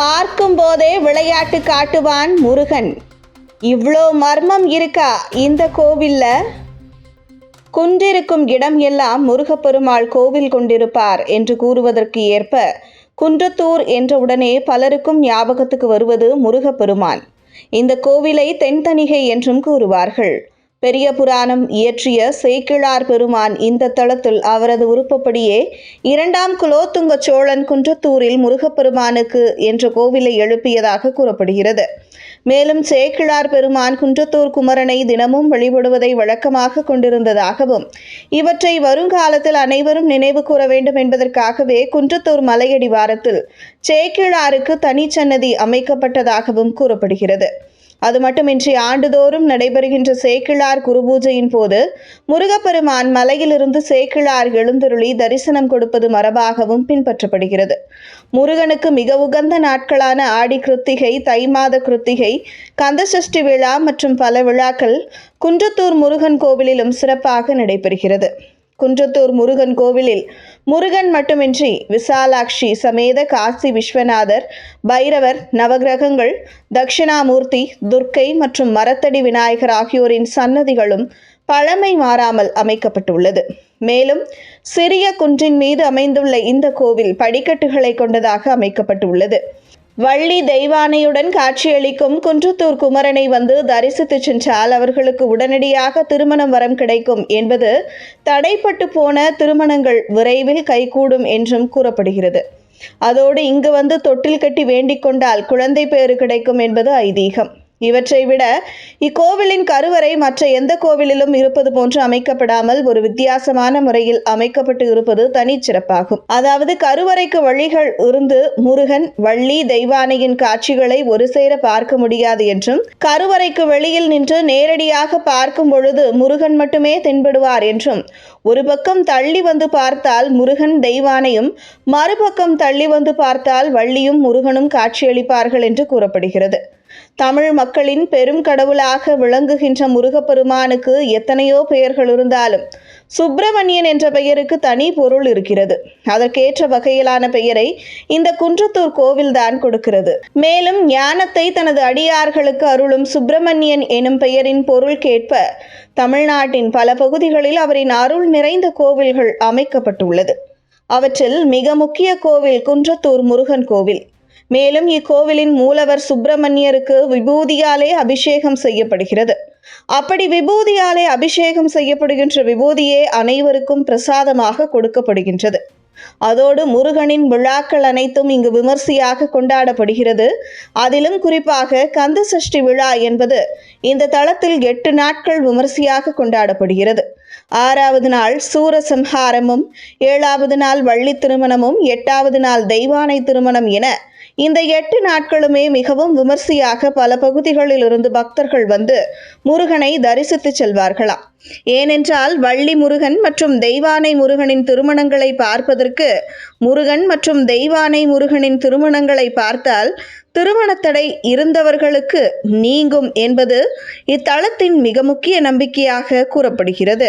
பார்க்கும் போதே விளையாட்டு காட்டுவான் முருகன். இவ்வளோ மர்மம் இருக்கா இந்த கோவில்ல? குன்றிருக்கும் இடம் எல்லாம் முருகப்பெருமாள் கோவில் கொண்டிருப்பார் என்று கூறுவதற்கு ஏற்ப குன்றத்தூர் என்றவுடனே பலருக்கும் ஞாபகத்துக்கு வருவது முருகப்பெருமான் இந்த கோவிலை தென்தணிகை என்றும் கூறுவார்கள். பெரிய புராணம் இயற்றிய சேக்கிழார் பெருமான் இந்த தளத்தில் அவரது உறுப்பப்படியே இரண்டாம் குலோத்துங்க சோழன் குன்றத்தூரில் முருகப்பெருமானுக்கு என்ற கோவிலை எழுப்பியதாக கூறப்படுகிறது. மேலும் சேக்கிழார் பெருமான் குன்றத்தூர் குமரனை தினமும் வழிபடுவதை வழக்கமாக கொண்டிருந்ததாகவும் இவற்றை வருங்காலத்தில் அனைவரும் நினைவு கூற வேண்டும் என்பதற்காகவே குன்றத்தூர் மலையடிவாரத்தில் சேக்கிழாருக்கு தனிச்சன்னதி அமைக்கப்பட்டதாகவும் கூறப்படுகிறது. அது மட்டுமின்றி ஆண்டுதோறும் நடைபெறுகின்ற சேக்கிழார் குருபூஜையின் போது முருகப்பெருமான் மலையிலிருந்து சேக்கிழார் எழுந்தருளி தரிசனம் கொடுப்பது மரபாகவும் பின்பற்றப்படுகிறது. முருகனுக்கு மிக உகந்த நாட்களான ஆடி கிருத்திகை தை மாத கிருத்திகை கந்தசஷ்டி விழா மற்றும் பல விழாக்கள் குன்றத்தூர் முருகன் கோவிலிலும் சிறப்பாக நடைபெறுகிறது. குன்றத்தூர் முருகன் கோவிலில். முருகன் மட்டுமின்றி விசாலாட்சி சமேத காசி விஸ்வநாதர் பைரவர் நவகிரகங்கள் தட்சிணாமூர்த்தி துர்க்கை மற்றும் மரத்தடி விநாயகர் ஆகியோரின் சன்னதிகளும் பழமை மாறாமல் அமைக்கப்பட்டுள்ளது. மேலும் சிறிய குன்றின் மீது அமைந்துள்ள இந்த கோவில் படிக்கட்டுகளை கொண்டதாக அமைக்கப்பட்டுள்ளது. வள்ளி தெய்வானையுடன் காட்சியளிக்கும் குன்றத்தூர் குமரனை வந்து தரிசித்து சென்றால் அவர்களுக்கு உடனடியாக திருமணம் வரம் கிடைக்கும் என்பது தடைப்பட்டு போன திருமணங்கள் விரைவில் கைகூடும் என்றும் கூறப்படுகிறது. அதோடு இங்கு வந்து தொட்டில் கட்டி வேண்டிக் கொண்டால் குழந்தை பேறு கிடைக்கும் என்பது ஐதீகம். இவற்றை விட இக்கோவிலின் கருவறை மற்ற எந்த கோவிலிலும் இருப்பது போன்று அமைக்கப்படாமல் ஒரு வித்தியாசமான முறையில் அமைக்கப்பட்டு இருப்பது தனிச்சிறப்பாகும். அதாவது கருவறைக்கு வழிகள் இருந்து முருகன் வள்ளி தெய்வானையின் காட்சிகளை ஒரு சேர பார்க்க முடியாது என்றும் கருவறைக்கு வெளியில் நின்று நேரடியாக பார்க்கும் பொழுது முருகன் மட்டுமே தென்படுவார் என்றும் ஒரு பக்கம் தள்ளி வந்து பார்த்தால் முருகன் தெய்வானையும் மறுபக்கம் தள்ளி வந்து பார்த்தால் வள்ளியும் முருகனும் காட்சியளிப்பார்கள் என்று கூறப்படுகிறது. தமிழ் மக்களின் பெரும் கடவுளாக விளங்குகின்ற முருகப்பெருமானுக்கு எத்தனையோ பெயர்கள் இருந்தாலும் சுப்பிரமணியன் என்ற பெயருக்கு தனி பொருள் இருக்கிறது. அதற்கேற்ற வகையிலான பெயரை இந்த குன்றத்தூர் கோவில்தான் கொடுக்கிறது. மேலும் ஞானத்தை தனது அடியார்களுக்கு அருளும் சுப்பிரமணியன் எனும் பெயரின் பொருள் கேட்ப தமிழ்நாட்டின் பல பகுதிகளில் அவரின் அருள் நிறைந்த கோவில்கள் அமைக்கப்பட்டுள்ளது. அவற்றில் மிக முக்கிய கோவில் குன்றத்தூர் முருகன் கோவில். மேலும் இக்கோவிலின் மூலவர் சுப்பிரமணியருக்கு விபூதியாலே அபிஷேகம் செய்யப்படுகிறது. அப்படி விபூதியாலே அபிஷேகம் செய்யப்படுகின்ற விபூதியே அனைவருக்கும் பிரசாதமாக கொடுக்கப்படுகின்றது. அதோடு முருகனின் விழாக்கள் அனைத்தும் இங்கு விமர்சையாக கொண்டாடப்படுகிறது. அதிலும் குறிப்பாக கந்த சஷ்டி விழா என்பது இந்த தளத்தில் எட்டு நாட்கள் விமர்சையாக கொண்டாடப்படுகிறது. ஆறாவது நாள் சூரசம்ஹாரமும் ஏழாவது நாள் வள்ளி திருமணமும் எட்டாவது நாள் தெய்வானை திருமணம் என இந்த எட்டு நாட்களுமே மிகவும் விமர்சையாக பல பகுதிகளில் இருந்து பக்தர்கள் வந்து முருகனை தரிசித்து செல்வார்களாம். ஏனென்றால் வள்ளி முருகன் மற்றும் தெய்வானை முருகனின் திருமணங்களை பார்ப்பதற்கு முருகன் மற்றும் தெய்வானை முருகனின் திருமணங்களை பார்த்தால் திருமணத்தடை இருந்தவர்களுக்கு நீங்கும் என்பது இத்தலத்தின் மிக முக்கிய நம்பிக்கையாக கூறப்படுகிறது.